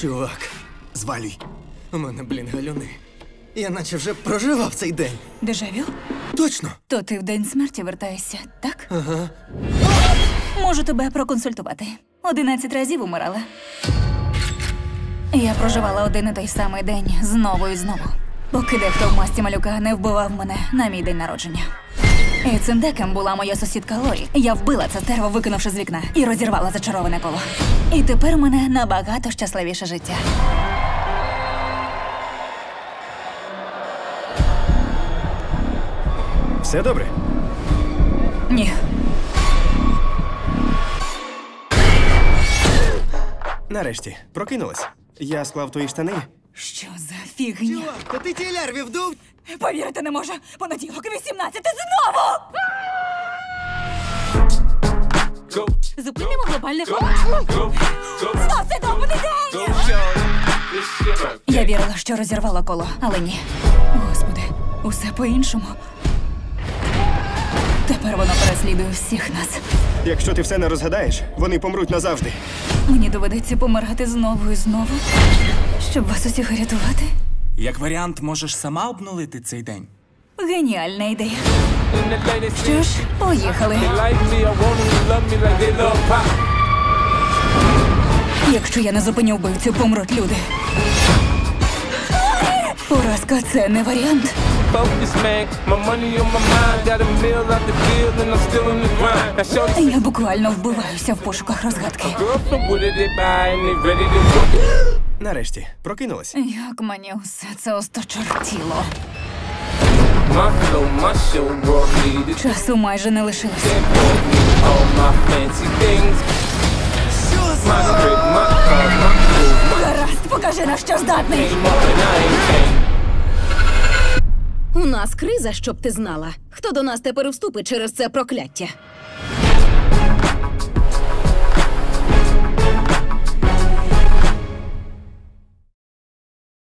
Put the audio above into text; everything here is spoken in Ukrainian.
Чувак, звалюй. У мене, блін, галюни. Я наче вже проживав цей день. Дежавю? Точно. То ти в день смерті вертаєшся, так? Ага. Можу тебе проконсультувати. Одинадцять разів умирала. Я проживала один і той самий день знову і знову. Поки дехто в масті малюка не вбивав мене на мій день народження. І цим деком була моя сусідка Лорі. Я вбила це стерво, викинувши з вікна, і розірвала зачароване коло. І тепер у мене набагато щасливіше життя. Все добре? Ні, Нарешті, прокинулась. Я склав твої штани. Що за фігня? Та ти ті лярві вдув? Повірити не можу. Понеділок, 18 знову! Зупинимо глобальне Знов цей довбаний день! Я вірила, що розірвала коло, але ні. Господи, усе по-іншому. Тепер воно переслідує всіх нас. Якщо ти все не розгадаєш, вони помруть назавжди. Мені доведеться помирати знову і знову, щоб вас усіх рятувати. Як варіант, можеш сама обнулити цей день. Геніальна ідея. Що ж, поїхали. Якщо я не зупиню вбивцю, помруть люди. Поразка це не варіант. Я буквально вбиваюся в пошуках розгадки. Нарешті, прокинулась. Як мені усе це осточертіло. Часу майже не clothes, my Гаразд, покажи на що здатний. У нас криза, щоб ти знала. Хто до нас тепер вступить через це прокляття?